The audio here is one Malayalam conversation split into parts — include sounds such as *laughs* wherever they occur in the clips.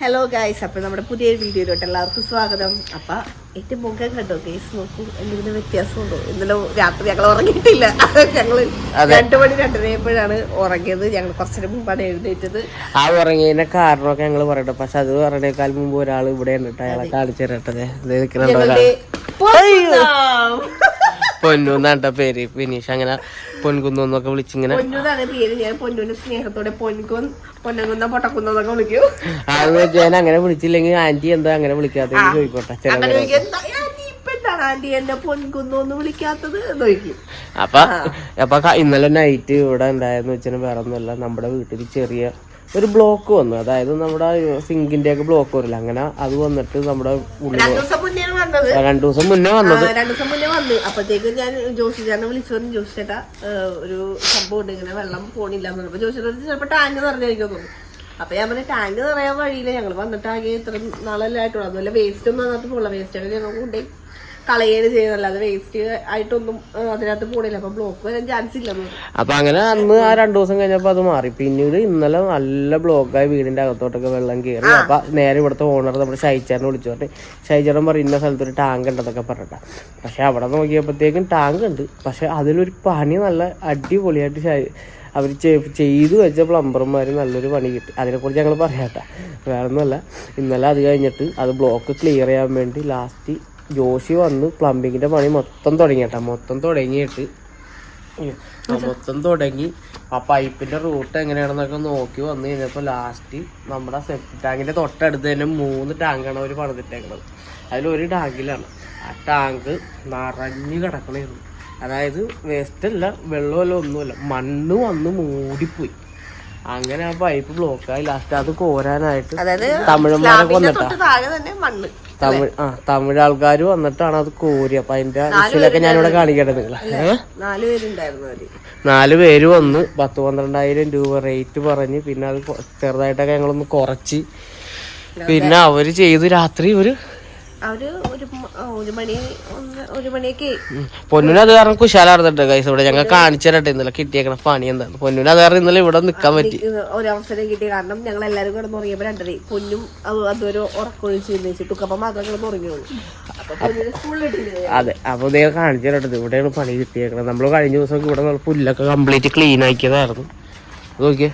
ഹലോ ഗായ്സ് അപ്പൊ നമ്മുടെ പുതിയ വീഡിയോയിലോട്ട് എല്ലാവർക്കും സ്വാഗതം. അപ്പൊ ഏറ്റവും മുഖം കണ്ടോ ഗേസ് നോക്കൂ എന്തെങ്കിലും വ്യത്യാസമുണ്ടോ? ഇന്നലെ രാത്രി ഞങ്ങൾ ഉറങ്ങിയിട്ടില്ല. ഞങ്ങൾ. രണ്ടു മണി രണ്ടരയപ്പോഴാണ് ഉറങ്ങിയത്. ഞങ്ങൾ കുറച്ചിന് മുമ്പാണ് എഴുന്നേറ്റത്. ആ ഉറങ്ങിയതിന്റെ കാരണമൊക്കെ ഞങ്ങൾ പറയട്ടെ. പക്ഷെ അത് പറയണേക്കാൾ മുമ്പ് ഒരാൾ ഇവിടെ ഉണ്ട് അയാളെ കാണിച്ചു തരട്ടെ. നിൽക്കുന്നുണ്ടോ എന്നാണ്ട പേര്. ഫിനിഷ് അങ്ങനെ പൊൻകുന്നു എന്നൊക്കെ വിളിച്ചിങ്ങനെ. പൊന്നുന്നാണ് പേര്. ഞാൻ പൊന്നുവിന്റെ സ്നേഹത്തോടെ പൊൻകുൻ പൊന്നകുന്ന വിളിക്കൂ. അതെന്ന് വെച്ചാൽ അങ്ങനെ വിളിച്ചില്ലെങ്കിൽ ആന്റി എന്താ അങ്ങനെ വിളിക്കാത്ത ചോദിക്കോട്ടെ അങ്ങനെ പേര് ചോദിക്കും, "എന്താ ആന്റി ഇപ്പൊ എന്താണ് എന്നെ പൊൻകുന്നു എന്ന് വിളിക്കാത്തത് അപ്പൊ അപ്പൊ ഇന്നലെ നൈറ്റ് ഇവിടെ ഉണ്ടായെന്ന് വെച്ചാൽ വേറെ ഒന്നുമല്ല നമ്മുടെ വീട്ടിൽ ചെറിയ ഒരു ബ്ലോക്ക് വന്നു. അതായത് നമ്മുടെ സിങ്കിന്റെ ഒക്കെ ബ്ലോക്ക് വരില്ല. അങ്ങനെ അത് വന്നിട്ട് നമ്മുടെ ഉള്ളിൽ വന്നത്. രണ്ടു ദിവസം മുന്നേ വന്നത്. രണ്ടു ദിവസം മുന്നേ വന്ന്. അപ്പത്തേക്കും ഞാൻ ജോഷി ചേട്ടനെ വിളിച്ചു. പറഞ്ഞു ജോഷി ചേട്ടാ ഒരു സംഭവം ഉണ്ട്. ഇങ്ങനെ വെള്ളം പോണില്ല. എന്ന് ജോഷി ചേട്ടൻ ചിലപ്പോ ടാങ്ക് നിറഞ്ഞായിരിക്കും തോന്നുന്നു. അപ്പൊ ഞാൻ പറഞ്ഞു ടാങ്ക് നിറയാൻ വഴിയില്ല. ഞങ്ങൾ വന്നിട്ടാകെ ഇത്ര നാളെല്ലാം ആയിട്ടുള്ളൂ. അതുപോലെ വേസ്റ്റ് ഒന്നും അതിനകത്ത് പോകില്ല വേസ്റ്റ് ഒക്കെ ഞങ്ങൾ കൊണ്ടേ കളയാണ് ചെയ്യുന്നത് വേസ്റ്റ് ആയിട്ടൊന്നും അതിനകത്ത് പോണില്ല. അപ്പൊ ബ്ലോക്ക് വരാൻ ചാൻസ് ഇല്ല പറഞ്ഞു. അപ്പൊ അങ്ങനെ അന്ന് ആ രണ്ടു ദിവസം കഴിഞ്ഞപ്പോ അത് മാറി. പിന്നീട് ഇന്നലെ നല്ല ബ്ലോക്കായി വീടിന്റെ അകത്തോട്ടൊക്കെ വെള്ളം കയറി അപ്പൊ നേരെ ഇവിടുത്തെ ഓണർ നമ്മുടെ ഷൈച്ചാറിനെ വിളിച്ചു പറഞ്ഞു ഷൈച്ചാറൻ പറയും ഇന്ന സ്ഥലത്ത് ഒരു ടാങ്ക് ഉണ്ടെന്നൊക്കെ പറഞ്ഞിട്ട. പക്ഷെ അവിടെ നോക്കിയപ്പോഴത്തേക്കും ടാങ്ക് ഉണ്ട്. പക്ഷെ അതിലൊരു പണി നല്ല അടിപൊളിയായിട്ട് അവർ ചെയ്തു വെച്ച പ്ലംബർമാർ നല്ലൊരു പണി കിട്ടി. അതിനെക്കുറിച്ച് ഞങ്ങൾ പറയാട്ടാ. വേറെ ഒന്നുമല്ല ഇന്നലെ അത് കഴിഞ്ഞിട്ട് അത് ബ്ലോക്ക് ക്ലിയർ ചെയ്യാൻ വേണ്ടി ലാസ്റ്റ് ജോഷി വന്ന് പ്ലംബിങ്ങിന്റെ പണി മൊത്തം തുടങ്ങിയട്ടാ. മൊത്തം തുടങ്ങിയിട്ട് മൊത്തം തുടങ്ങി. ആ പൈപ്പിന്റെ റൂട്ട് എങ്ങനെയാണെന്നൊക്കെ നോക്കി വന്നു കഴിഞ്ഞപ്പോൾ ലാസ്റ്റ് നമ്മുടെ സെപ്റ്റ് ടാങ്കിന്റെ തൊട്ടടുത്ത് തന്നെ മൂന്ന് ടാങ്കാണ് അവർ പണിതിട്ടേക്കുന്നത് അതിലൊരു ടാങ്കിലാണ് ആ ടാങ്ക് നിറഞ്ഞു കിടക്കണായിരുന്നു അതായത് വേസ്റ്റ് അല്ല വെള്ളമല്ല ഒന്നുമല്ല. മണ്ണ് വന്ന് മൂടിപ്പോയി. അങ്ങനെ ആ പൈപ്പ് ബ്ലോക്കായി ലാസ്റ്റ് അത് കോരാനായിട്ട് താഴെ തന്നെ മണ്ണ്. തമിഴ് ആ തമിഴ് ആൾക്കാർ വന്നിട്ടാണ് അത് കോരി. അപ്പൊ അതിന്റെ ഇഷ്യൂലൊക്കെ ഞാനിവിടെ കാണിക്കട്ടെ നിങ്ങളെ. നാല് പേര് വന്ന് പത്ത് പന്ത്രണ്ടായിരം രൂപ റേറ്റ് പറഞ്ഞ്. പിന്നെ അത് ചെറുതായിട്ടൊക്കെ ഞങ്ങളൊന്ന് കുറച്ച്. പിന്നെ അവർ ചെയ്ത് രാത്രി ഒരു പൊന്നിന് അത് കാരണം കുശാലാർന്നിട്ട് കൈസ് ഇവിടെ ഞങ്ങൾ കാണിച്ചു തരട്ടെ. ഇന്നലെ കിട്ടിയേക്കണ പണി എന്താണ്? പൊന്നിന് അത് കാരണം ഇന്നലെ ഇവിടെ നിക്കാൻ പറ്റി. ഒരവസരം കിട്ടിയ കാരണം ഞങ്ങൾ എല്ലാരും കൂടെ ഉറങ്ങിയപ്പോ രണ്ടര പൊന്നും അത് അതൊരു ഉറക്കൊഴിച്ച് തുക്കപ്പം മാത്രം കിടന്ന് ഉറങ്ങിയുള്ളൂ അതെ. അപ്പൊ ദേ കാണിച്ചു തരട്ടെ. ഇവിടെയാണ് പണി കിട്ടിയേക്കണത്. നമ്മൾ കഴിഞ്ഞ ദിവസം ഇവിടെ നമ്മൾ പുല്ലൊക്കെ കംപ്ലീറ്റ് ക്ലീൻ ആക്കിയതായിരുന്നു. നോക്കിയേ.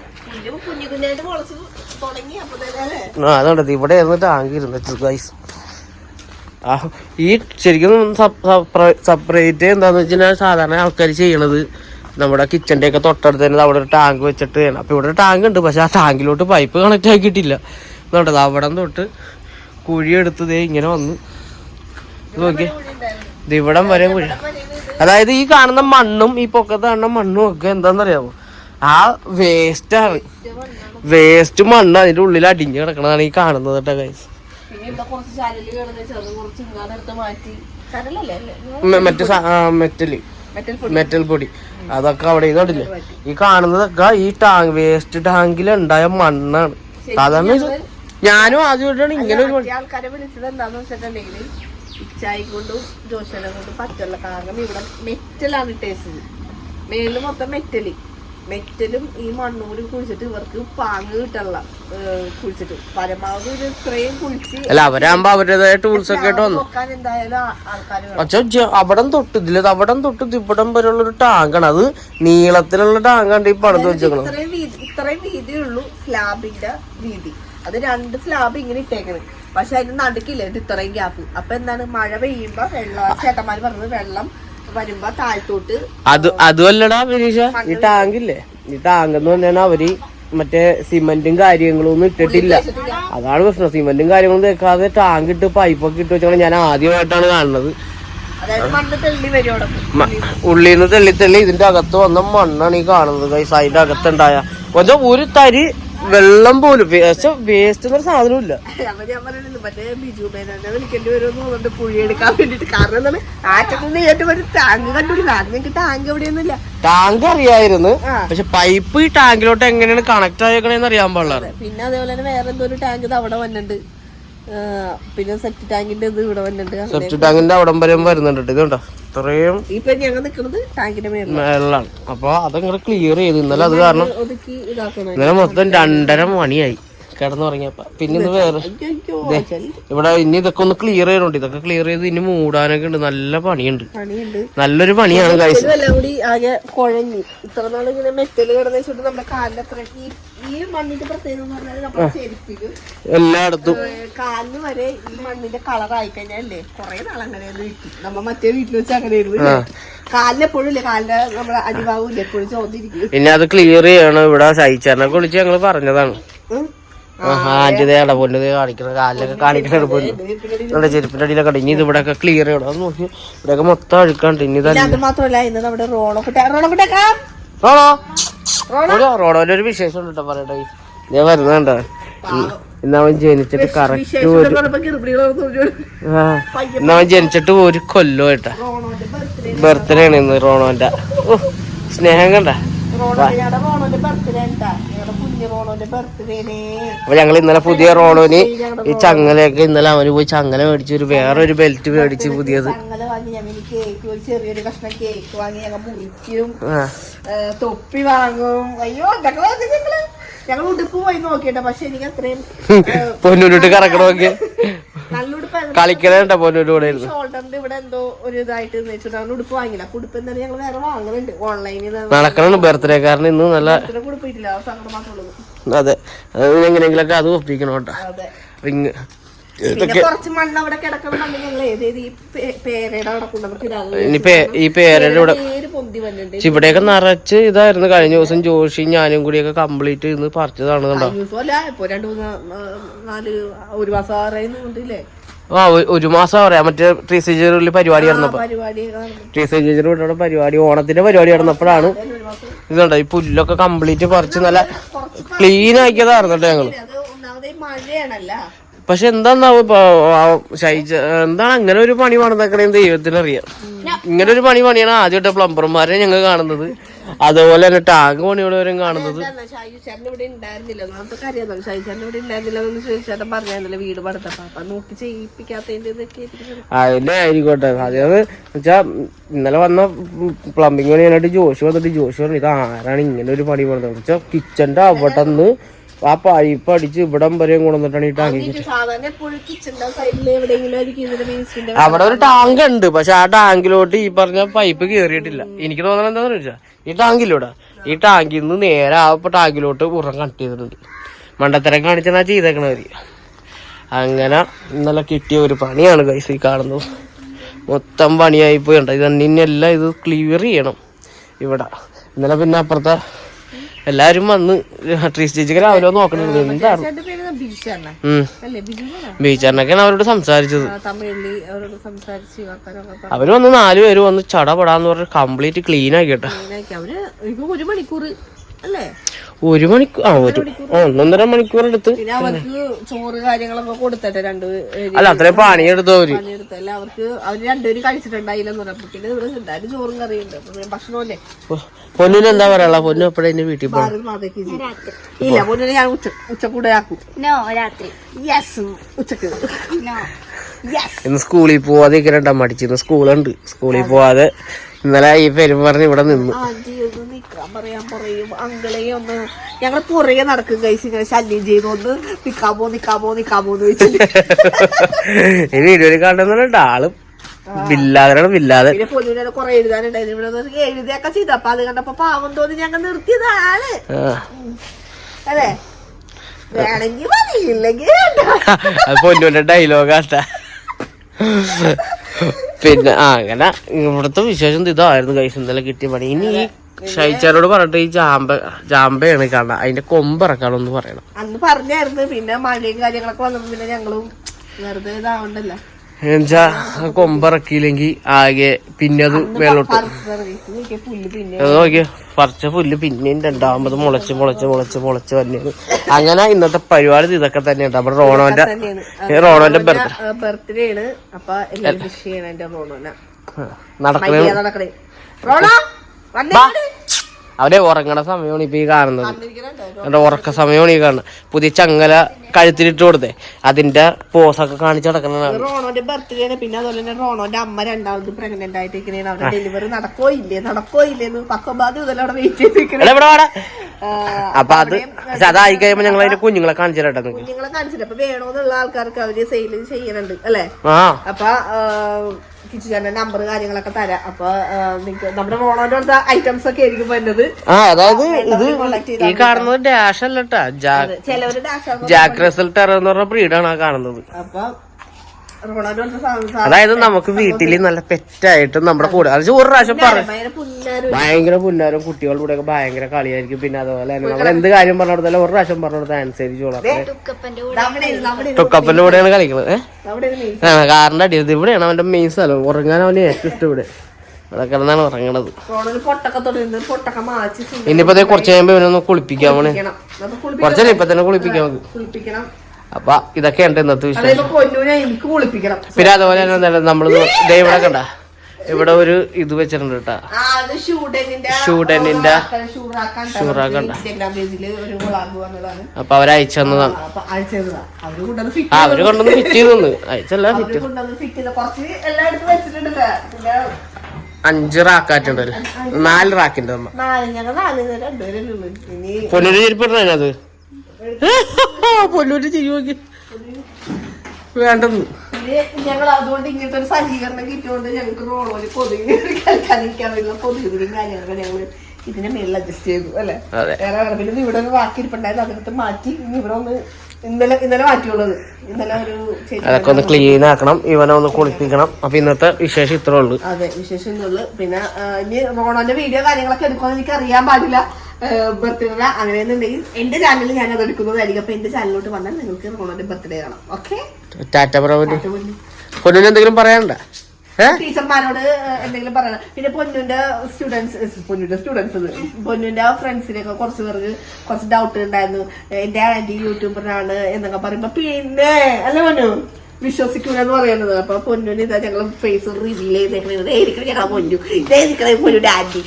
ആ അതുകൊണ്ട് ഇവിടെ ഇരുന്ന് ടാങ്ക് ഇരുന്നത് ഗൈസ് ഈ ശരിക്കും സെപ്പറേറ്റ് എന്താന്ന് വെച്ചാൽ സാധാരണ ആൾക്കാർ ചെയ്യണത് നമ്മുടെ കിച്ചന്റെ ഒക്കെ തൊട്ടടുത്ത് തന്നെ അവിടെ ഒരു ടാങ്ക് വെച്ചിട്ട് ചെയ്യണം അപ്പൊ ഇവിടെ ഒരു ടാങ്ക് ഉണ്ട് പക്ഷെ ആ ടാങ്കിലോട്ട് പൈപ്പ് കണക്റ്റ് ആക്കിയിട്ടില്ല. എന്നുണ്ടത് അവിടെ തൊട്ട് കുഴി ദേ ഇങ്ങനെ വന്ന് നോക്കി. ഇവിടം വരെ കുഴി. അതായത് ഈ കാണുന്ന മണ്ണും ഈ പൊക്കത്ത് കാണുന്ന മണ്ണും ഒക്കെ എന്താണെന്നറിയാമോ ആ വേസ്റ്റാണ് വേസ്റ്റ് മണ്ണ് അതിന്റെ ഉള്ളിൽ അടിഞ്ഞു കിടക്കണതാണ് ഈ കാണുന്നത് കേട്ടോ ഗൈസ് പിന്നെ ഇവിടെ കുറച്ച് ചരൽ കിടന്ന് ചെറുത് കുറച്ച് ഇങ്ങാടെടുത്ത് മാറ്റി. ചരലല്ലേ മറ്റേ മെറ്റൽ. മെറ്റൽ പൊടി. അതൊക്കെ അവിടെ ഇതോടില്ലേ ഈ കാണുന്നതൊക്കെ ഈ ടാങ്ക് വേസ്റ്റ് ടാങ്കിൽ ഉണ്ടായ മണ്ണാണ് സാധാരണ ഞാനും ആദ്യമായിട്ടാണ് ഇങ്ങനെ ഒരു ആൾക്കാരെ വിളിച്ചത് എന്താന്ന് വെച്ചിട്ടുണ്ടെങ്കിൽ ഇച്ചായി കൊണ്ടും ജോഷനെ കൊണ്ടും പറ്റുള്ള കാരണം ഇവിടെ മെറ്റലാണ് ടേസ്റ്റ് മേലും മൊത്തം മെറ്റൽ. മെറ്റലും ഈ മണ്ണും കൂടി കുഴിച്ചിട്ട് ഇവർക്ക് പാങ്ങ് കിട്ടല്ല കുഴിച്ചിട്ട്. പരമാവധി ഒരു ഇത്രയും കുഴിച്ച് അല്ല അവരാകുമ്പോ അവരുടേതായ ടൂൾസ് ഒക്കെ ആയിട്ട് വന്നു. അവിടം തൊട്ട് ഇതിൽ അവിടം തൊട്ട് ഇവിടം വരെയുള്ള ഒരു ടാങ്കാണ് അത് നീളത്തിലുള്ള ടാങ്കാണ് ഈ പണിത് വെച്ചേക്കണം ഇത്രയും വീതിയുള്ളൂ സ്ലാബിന്റെ വീതി. അത് രണ്ട് സ്ലാബ് ഇങ്ങനെ ഇട്ടേക്കണ്. പക്ഷെ അതിന് നടുക്കില്ല? ഇത് ഇത്രയും ഗ്യാപ്പ് അപ്പൊ എന്താണ്? മഴ പെയ്യുമ്പോ വെള്ളം ചേട്ടന്മാര് പറഞ്ഞത് വെള്ളം വരുമ്പോ താഴ്ത്തോട്ട് അത് അതുമല്ലടാ വിനീഷ ഈ ടാങ്കില്ലേ? ഈ ടാങ്ക് എന്ന് പറഞ്ഞാൽ അവർ മറ്റേ സിമെന്റും കാര്യങ്ങളും ഒന്നും ഇട്ടിട്ടില്ല അതാണ് പ്രശ്നം. സിമെന്റും കാര്യങ്ങളും തേക്കാതെ ടാങ്ക് ഇട്ട് പൈപ്പൊക്കെ ഇട്ട് വെച്ചാൽ ഞാൻ ആദ്യമായിട്ടാണ് കാണുന്നത്. അതായത് മണ്ണ് തെള്ളി വരും അവിടെ. ഉള്ളിന്ന് തെള്ളി തെള്ളി ഇതിന്റെ അകത്ത് വന്ന മണ്ണാണ് ഈ കാണുന്നത് അതിന്റെ അകത്തുണ്ടായ ഒരു തരി വെള്ളം പോലും. വേസ്റ്റ് വേസ്റ്റ് എന്നൊരു സാധനമില്ല അപ്പൊ ഞാൻ പറയുന്നത് മറ്റേ ബിജു മേനെ വിളിക്കേണ്ടി വരുമെന്ന് തോന്നുന്നുണ്ട്. കുഴി എടുക്കാൻ വേണ്ടിട്ട് കാരണം എന്താണ്? ആറ്റത്തുനിന്ന് ഏറ്റവും ഒരു ടാങ്ക് ടാങ്ക് എവിടെയൊന്നുമില്ല. ടാങ്ക് അറിയായിരുന്നു. പക്ഷെ പൈപ്പ് ഈ ടാങ്കിലോട്ട് എങ്ങനെയാണ് കണക്ട് ആയേക്കണേന്ന് അറിയാൻ പാടില്ല പിന്നെ അതേപോലെ തന്നെ വേറെ എന്തോ ഒരു ടാങ്ക് അവിടെ വന്നിട്ടുണ്ട്. പിന്നെ സെപ്റ്റ് ടാങ്കിന്റെ ഇത് ഇവിടെ വന്നിട്ടുണ്ട്. സെപ്റ്റ് ടാങ്കിന്റെ അവിടം വരെ വരുന്നുണ്ട്. ഇതുണ്ടോ ഇത്രയും ഇപ്പൊ ഞങ്ങൾ നിൽക്കുന്നത് ടാങ്കിന്റെ മേളിലാണ്. അപ്പൊ അതങ്ങനെ ക്ലിയർ ചെയ്ത് ഇന്നലെ അത് കാരണം ഇന്നലെ മൊത്തം രണ്ടര മണിയായി. കിടന്നുറങ്ങിയപ്പ. പിന്നെ ഇത് വേറെ ഇവിടെ ഇനി ഇതൊക്കെ ഒന്ന് ക്ലിയർ ചെയ്യണുണ്ട്. ഇതൊക്കെ ക്ലിയർ ചെയ്ത് ഇനി മൂടാനൊക്കെ ഉണ്ട്. നല്ല പണിയുണ്ട്. നല്ലൊരു പണിയാണ് കുഴഞ്ഞു. ഇത്ര നാളിങ്ങനെ മെറ്റൽ കിടന്നു നമ്മുടെ കാലിന്റെ അത്ര ഈ മണ്ണിന്റെ പ്രത്യേകത എന്ന് പറഞ്ഞാൽ നമ്മുടെ ചെരുപ്പിൽ എല്ലായിടത്തും. കാലിന് വരെ ഈ മണ്ണിന്റെ കളർ ആയി കഴിഞ്ഞാലേ കൊറേ വീട്ടിൽ നമ്മ മറ്റേ വീട്ടിൽ വെച്ച് അങ്ങനെയായിരുന്നു കാലിന് എപ്പോഴും ഇല്ലേ? കാലിന്റെ നമ്മുടെ അടിഭാഗം ഇല്ല? എപ്പോഴും ചോദിരിക്കും പിന്നെ അത് ക്ലിയർ ചെയ്യണം ഇവിടെ. സഹിച്ചാറിനെ കുളിച്ച് ഞങ്ങൾ പറഞ്ഞതാണ്. ആന്റി ദേ ഇടപൊന്നു കാണിക്കണ കാലിലൊക്കെ കാണിക്കണ ഇടപൊന്നു നമ്മുടെ ചെരുപ്പിന്റെ അടിയിലൊക്കെ. ഇനി ഇത് ഇവിടെ ഒക്കെ ക്ലിയർ ചെയ്യണം. അത് നോക്കി ഇവിടെയൊക്കെ മൊത്തം അഴുക്കാണ്ട്. ഇനി അത് മാത്രമല്ല ഇന്ന് നമ്മുടെ റോണൊക്കെ റോണൊക്കെ റോണോ? റോണോ? റോണോന്റെ ഒരു വിശേഷം ഉണ്ട് കേട്ടോ പറയട്ടെ. ഞാൻ വരുന്നുണ്ടോ. ഇന്ന് ജനിച്ചിട്ട് കറക്റ്റ് ഒരു ജനിച്ചിട്ട് കൊല്ലോ കേട്ടാ. റോണോന്റെ ബർത്ത്ഡേ ആണ്. ഇന്ന് റോണോന്റെ. ഓ സ്നേഹം കണ്ട. അപ്പൊ ഞങ്ങൾ ഇന്നലെ പുതിയ റോണോന് ഈ ചങ്ങലയൊക്കെ ഇന്നലെ അവന് പോയി ചങ്ങല മേടിച്ചു ഒരു വേറൊരു ബെൽറ്റ് മേടിച്ച് പുതിയത്. കേക്ക് ഒരു ചെറിയൊരു കഷ്ണം കേക്ക് വാങ്ങി ഞങ്ങൾ മുറിക്കും. തൊപ്പി വാങ്ങും. അയ്യോ ഞങ്ങൾ ഞങ്ങൾ ഉടുപ്പ് പോയി നോക്കിട്ടോ പക്ഷെ എനിക്ക് അത്രയും പൊന്നൂരിട്ട് കറക്കണമൊക്കെ കളിക്കണേണ്ട പൊന്നൂര് കൂടെ ഇരുന്ന്? ഷോൾഡറിന്റെ ഇവിടെ എന്തോ ഒരു ഇതായിട്ട് വെച്ചിട്ട് ഉടുപ്പ് വാങ്ങില്ല അപ്പൊ ഉടുപ്പ് എന്തായാലും ഞങ്ങൾ വേറെ വാങ്ങുന്നുണ്ട് ഓൺലൈനിൽ നടക്കണം ബർത്ത്ഡേ കാരണം ഇന്ന് നല്ല ഉടുപ്പ് ഇട്ടില്ല ആ സങ്കടം മാത്രമേ ഉള്ളൂ. അതെ. എങ്ങനെയെങ്കിലൊക്കെ അത് ഒപ്പിക്കണം കേട്ടോ. അതെ. റിങ് ഈ പേരയുടെ ഇവിടെ ഇവിടെയൊക്കെ നിറച്ച് ഇതായിരുന്നു. കഴിഞ്ഞ ദിവസം ജോഷി ഞാനും കൂടിയൊക്കെ കംപ്ലീറ്റ് ഇന്ന് പറിച്ചതാണ് കണ്ടോ? ആ ഒരു മാസം പറയാം മറ്റേ ട്രീ സേജറിൽ പരിപാടി നടന്നപ്പോ. ട്രീ സേജറി ഇവിടെ പരിപാടി ഓണത്തിന്റെ പരിപാടി നടന്നപ്പോഴാണ് ഇതുണ്ടോ ഈ പുല്ലൊക്കെ കംപ്ലീറ്റ് പറിച്ച് നല്ല ക്ലീൻ ആക്കിയതായിരുന്നു കേട്ടോ ഞങ്ങൾ. പക്ഷെ എന്താന്നാവും ഇപ്പൊ എന്താണ് അങ്ങനെ ഒരു പണി പണിതക്കണേ ദൈവത്തിനറിയാം. ഇങ്ങനെ ഒരു പണി പണിയാണ് ആദ്യമായിട്ട് പ്ലംബർമാരെ ഞങ്ങൾ കാണുന്നത്. അതുപോലെ തന്നെ ടാങ്ക് പണിയുള്ളവരും കാണുന്നത്. ഇവിടെ ഉണ്ടായിരുന്നില്ല. ഒന്നാമത്തെ കാര്യം ഷാജു ചേട്ടൻ ഇവിടെ ഉണ്ടായിരുന്നില്ല എന്ന് ചോദിച്ചേട്ടൻ പറഞ്ഞായിരുന്നില്ല വീട് പടുത്തപ്പ അപ്പൊ നോക്കി ചെയ്യിപ്പിക്കാത്തതിന്റെ ഇതൊക്കെ ആയിരിക്കും. അതിന്റെ ആയിക്കോട്ടെ. വെച്ചാ ഇന്നലെ വന്ന പ്ലംബിങ് പണിയാനായിട്ട് ജോഷി വന്നിട്ട് ജോഷി പറഞ്ഞു ഇത് ആരാണ് ഇങ്ങനെ ഒരു പണി പണിതത്? വെച്ചാൽ കിച്ചന്റെ അവിടെ നിന്ന് ആ പൈപ്പ് അടിച്ച് ഇവിടം വരെയും കൊണ്ടുവന്നിട്ടാണ് ഈ ടാങ്ക് അവിടെ ഒരു ടാങ്ക് ഉണ്ട്. പക്ഷെ ആ ടാങ്കിലോട്ട് ഈ പറഞ്ഞ പൈപ്പ് കേറിയിട്ടില്ല. എനിക്ക് തോന്നുന്നത് എന്താണെന്ന് വെച്ചാൽ ഈ ടാങ്കിലൂടെ ഈ ടാങ്കിൽ നിന്ന് നേരെ ആ ടാങ്കിലോട്ട് ഉറം കണക്ട് ചെയ്തിട്ടുണ്ട്. മണ്ടത്തരം കാണിച്ചാ ചെയ്തേക്കണവര് അങ്ങനെ ഇന്നലെ കിട്ടിയ ഒരു പണിയാണ് കൈസ് ഈ കാണുന്നത്. മൊത്തം പണിയായി പോയി ഉണ്ട് ഇത് എല്ലാം ഇത് ക്ലിയർ ചെയ്യണം ഇവിടെ. ഇന്നലെ പിന്നെ അപ്പുറത്തെ എല്ലാരും വന്ന് ട്രീ സ്റ്റേജൊക്കെ രാവിലെ നോക്കണത് നോക്കണുണ്ട് എന്താണ്? ബീച്ചറിനൊക്കെയാണ് അവരോട് സംസാരിച്ചത്. അവർ വന്ന് നാല് പേര് വന്ന് ചടപടാന്ന് പറഞ്ഞ് കംപ്ലീറ്റ് ക്ലീൻ ആക്കി കേട്ടോ ഒരു മണിക്കൂർ അല്ലേ? ഒരു മണിക്കൂർ ആ ഒരു ഒന്നൊന്നര മണിക്കൂർ എടുത്ത് ചോറ് കാര്യങ്ങളൊക്കെ കൊടുത്തട്ടെ രണ്ട് അല്ല അത്രയും പണിയെടുത്തു അവർ? പണിയെടുത്തല്ല അവർക്ക് അവർ രണ്ടുപേരും കഴിച്ചിട്ടുണ്ടായില്ലെന്ന് പറഞ്ഞപ്പോ പിന്നെ ഇവിടെ എന്തായാലും ചോറും കറിയുണ്ട്. ഉണ്ട് ഭക്ഷണമല്ലേ? പൊന്നിന് എന്താ പറയാ പൊന്നു എപ്പോഴും എന്റെ വീട്ടിൽ ഇല്ല പൊന്നിനെ ഞാൻ ഉച്ച ഉച്ചക്കൂടെ ആക്കും. നോ രാത്രി. യെസ് ഉച്ചയ്ക്ക്. നോ. യെസ് ഇന്ന് സ്കൂളിൽ പോവാതെ ഇങ്ങനെ മടിച്ചിരുന്നു സ്കൂളുണ്ട്. സ്കൂളിൽ പോവാതെ ഇന്നലെ ഈ പെരും പറഞ്ഞ് ഇവിടെ നിന്നു. നിക്കാൻ പറയാൻ പറയും. അങ്കിളെ ഒന്ന് ഞങ്ങൾ പുറകെ നടക്കും കൈസ് ഇങ്ങനെ ശല്യം ചെയ്ത് ഒന്ന് നിക്കാമോ നിക്കാമോ നിക്കാമോ എന്ന് വെച്ചിട്ട്. വീഡിയോയിൽ കാണുന്നുണ്ട് ആൾ പിന്നെ പൊന്നുവിനെ കുറെ എഴുതാനുണ്ടായിരുന്നു. ഇവിടെ ഒന്ന് എഴുതിയൊക്കെ ചെയ്ത അപ്പൊ അത് കണ്ടപ്പോ പാവം തോന്നി ഞങ്ങൾ നിർത്തിയതാണ് അല്ലേ വേണമെങ്കിൽ മതി ഇല്ലെങ്കിൽ പൊന്നുവിന്റെ ഡയലോഗാട്ട പിന്നെ ആ അങ്ങനെ ഇവിടുത്തെ വിശേഷം ഇതായിരുന്നു കൈസ് ഇന്നലെ കിട്ടിയ പണി. ഇനി ഷൈച്ചാരോട് പറഞ്ഞിട്ട് ഈ ജാമ്പ ജാമ്പയാണ് കാണാൻ അതിന്റെ കൊമ്പ് കൊമ്പിറക്കാണെന്ന് പറയണം. അന്ന് പറഞ്ഞായിരുന്നു. പിന്നെ മഴയും കാര്യങ്ങളൊക്കെ വന്നപ്പോ പിന്നെ ഞങ്ങളും വെറുതെ ഇതാവണ്ടല്ലോ. എന്നുവെച്ചാ ആ കൊമ്പിറക്കിയില്ലെങ്കി ആകെ പിന്നെ അത് വെള്ളോട്ട് അത് നോക്കിയ പറിച്ച പുല്ല് പിന്നെയും രണ്ടാമത് മുളച്ച് മുളച്ച് മുളച്ച് മുളച്ച് വന്നത് അങ്ങനെ ഇന്നത്തെ പരിപാടി ഇതൊക്കെ തന്നെയുണ്ട്. നമ്മുടെ റോണോന്റെ തന്നെയാണ്. റോണോന്റെ ബർത്ത്ഡേ ബർത്ത്ഡേ ആണ്. അപ്പൊ നടക്കണ. അവരെ ഉറങ്ങണ സമയമാണ് ഇപ്പൊ ഈ കാണുന്നത്? എന്റെ ഉറക്ക സമയമാണ് ഈ കാണുന്നത്. പുതിയ ചങ്ങല കഴുത്തിലിട്ട് കൊടുത്തേ. അതിന്റെ പോസൊക്കെ കാണിച്ചു നടക്കുന്നതാണ്. റോണോന്റെ ബർത്ത്ഡേ പിന്നെ അതുപോലെ തന്നെ റോണോന്റെ അമ്മ രണ്ടാമത് പ്രഗ്നന്റ് ആയിട്ടിരിക്കണേ അവരുടെ ഡെലിവറി നടക്കോ ഇല്ലേ? നടക്കോ ഇല്ലേന്ന് പത്തൊമ്പത് മുതൽ അവിടെ വെയിറ്റ് എടാ അപ്പൊ അത് അതായി കഴിയുമ്പോ ഞങ്ങൾ അതിന്റെ കുഞ്ഞുങ്ങളെ കാണിച്ചു തരട്ടെ കുഞ്ഞുങ്ങളെ കാണിച്ചിട്ട് അപ്പൊ വേണോന്നുള്ള ആൾക്കാർക്ക് അവർ സെയിൽ ചെയ്യുന്നുണ്ട് അല്ലെ? അപ്പൊ കിച്ചുചാന്റെ നമ്പർ കാര്യങ്ങളൊക്കെ തരാം. അപ്പൊ നിങ്ങൾക്ക് നമ്മുടെ റോണോന്റെ അടുത്ത ഐറ്റംസ് ഒക്കെ ആയിരിക്കും വരുന്നത് അതായത് ഇത് ഈ കാണുന്നത് ഡാഷ് അല്ലട്ടാ ജാക്ക് ചിലവര് അറിയാന്ന് എന്ന് പറഞ്ഞ ബ്രീഡാണ് ആ കാണുന്നത്. അതായത് നമുക്ക് വീട്ടിൽ നല്ല പെറ്റായിട്ട് നമ്മുടെ കൂടെ അത് ഒരു പ്രാവശ്യം പറഞ്ഞു ഭയങ്കര പുല്ലാരും കുട്ടികളുടെ കൂടെ ഒക്കെ ഭയങ്കര കളിയായിരിക്കും. പിന്നെ അതുപോലെ തന്നെ നമ്മൾ എന്ത് കാര്യം പറഞ്ഞു കൊടുത്താലും ഒരു പ്രാവശ്യം പറഞ്ഞു കൊടുത്താൽ അനുസരിച്ച് ഇരുന്ന് കൂടെയാണ് കളിക്കുന്നത് ഏഹ് കാറിന്റെ അടിയത് ഇവിടെയാണ് അവന്റെ മെയിൻ സ്ഥലം. ഉറങ്ങാൻ അവന് ഏറ്റവും ഇഷ്ടം ഇവിടെ. ഇവിടെ കിടന്നാണ് ഉറങ്ങണത്. ഇനിയിപ്പോ കുറച്ച് കഴിയുമ്പോ ഇവനൊന്ന് കുളിപ്പിക്കാൻ പോണേ. അപ്പൊ കുറച്ചല്ലേ ഇപ്പൊ തന്നെ കുളിപ്പിക്കാൻ നമുക്ക്. കുളിപ്പിക്കണം. ഉണ്ട് ഇന്നത്തെ വിഷയം പിന്നെ അതുപോലെ തന്നെ നമ്മൾ ഇവിടെ കണ്ട. ഇവിടെ ഒരു ഇത് വെച്ചിട്ടുണ്ട് കേട്ടാ. ഷൂഡനിന്റെ ഷൂറാക്കണ്ട. അപ്പൊ അവരയച്ചു തന്നതാണ്. അപ്പൊ അവർ കൊണ്ടുവന്ന് ഫിറ്റ് ആ അവർ കൊണ്ടൊന്ന് ഫിറ്റ് ചെയ്തു അയച്ചല്ല അവർ ഫിറ്റ് അഞ്ച് റാക്കാറ്റുണ്ടല്ലോ നാല് റാക്കിന്റെ അമ്മ. നാല് നാല് രണ്ടുപേരല്ലേ ഇനി പൊന്നൂര് ചെരുപ്പിടണ അത്? *laughs* പൊന്നൂര് ചിരി നോക്കി വേണ്ടെന്ന്. ഞങ്ങൾ അതുകൊണ്ട് ഇങ്ങനത്തെ ഒരു സജ്ജീകരണം കിട്ടിയോണ്ട് ഞങ്ങൾക്ക് റോളോൽ കൊതുകിന് കളിക്കാതിരിക്കാൻ വരുന്ന കൊതുകിനും കാര്യങ്ങളൊക്കെ ഞങ്ങൾ ഇതിനെ മേളിൽ അഡ്ജസ്റ്റ് ചെയ്തു അല്ലെ? വേറെ പിന്നെ ഇവിടെ ഒരു ബാക്കി അതിനകത്ത് മാറ്റി ഇവിടെ ഒന്ന് ഇന്നലെ ഇന്നലെ മാറ്റിയുള്ളത്. ഇന്നലെ ഒരു അതൊക്കെ ഒന്ന് ക്ലീൻ ആക്കണം ഇവനെ ഒന്ന് കുളിപ്പിക്കണം. അപ്പൊ ഇന്നത്തെ വിശേഷം ഇത്രേ ഉള്ളു. അതെ വിശേഷങ്ങളുള്ളു പിന്നെ ആ, ഇനി റോണോന്റെ വീഡിയോ കാര്യങ്ങളൊക്കെ എടുക്കുമെന്ന് എനിക്ക് അറിയാൻ പാടില്ല. ബർത്ത്ഡേ അങ്ങനെയെന്നുണ്ടെങ്കിൽ എന്റെ ചാനലിൽ ഞാൻ അത് എടുക്കുന്നതായിരിക്കും. അപ്പൊ എന്റെ ചാനലിലോട്ട് വന്നാൽ നിങ്ങൾക്ക് റോണോന്റെ ബർത്ത്ഡേ കാണാം. ഓക്കെ ടാറ്റ പൊന്നൂന് എന്തെങ്കിലും പറയാനുണ്ട? ടീച്ചർമാരോട് എന്തെങ്കിലും പറയണം. പിന്നെ പൊന്നുന്റെ സ്റ്റുഡൻസ് പൊന്നുന്റെ സ്റ്റുഡൻസ് പൊന്നുന്റെ ഫ്രണ്ട്സിനൊക്കെ കുറച്ച് പേർക്ക് കുറച്ച് ഡൗട്ട് ഉണ്ടായിരുന്നു. എന്റെ ആന്റി യൂട്യൂബറാണ് എന്നൊക്കെ പറയുമ്പോ പിന്നെ അല്ല പൊന്നു? വിശ്വസിക്കൂല എന്ന് പറയുന്നത് അപ്പൊ പൊന്നുന് ഇതാ ഞങ്ങൾ ഫേസ് റിവീൽ ചെയ്തേക്കുന്നത് ഏരിക്കണം ഞങ്ങൾ പൊന്നു. ഇതേരിക്കണേ പൊന്നുന്റെ ആന്റി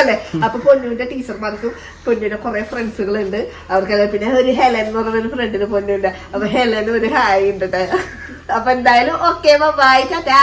അല്ലെ? അപ്പൊ പൊന്നുവിന്റെ ടീച്ചർമാർക്കും പൊന്നുവിന്റെ കുറെ ഫ്രണ്ട്സുകൾ ഉണ്ട് അവർക്ക് പിന്നെ ഒരു ഹെലൻ എന്ന് പറഞ്ഞ ഒരു ഫ്രണ്ടിന് പൊന്നുണ്ട് അപ്പൊ ഹെലൻ ഒരു ഹായ് ഉണ്ട്. അപ്പൊ എന്തായാലും ഓക്കെ ബൈ ടാറ്റാ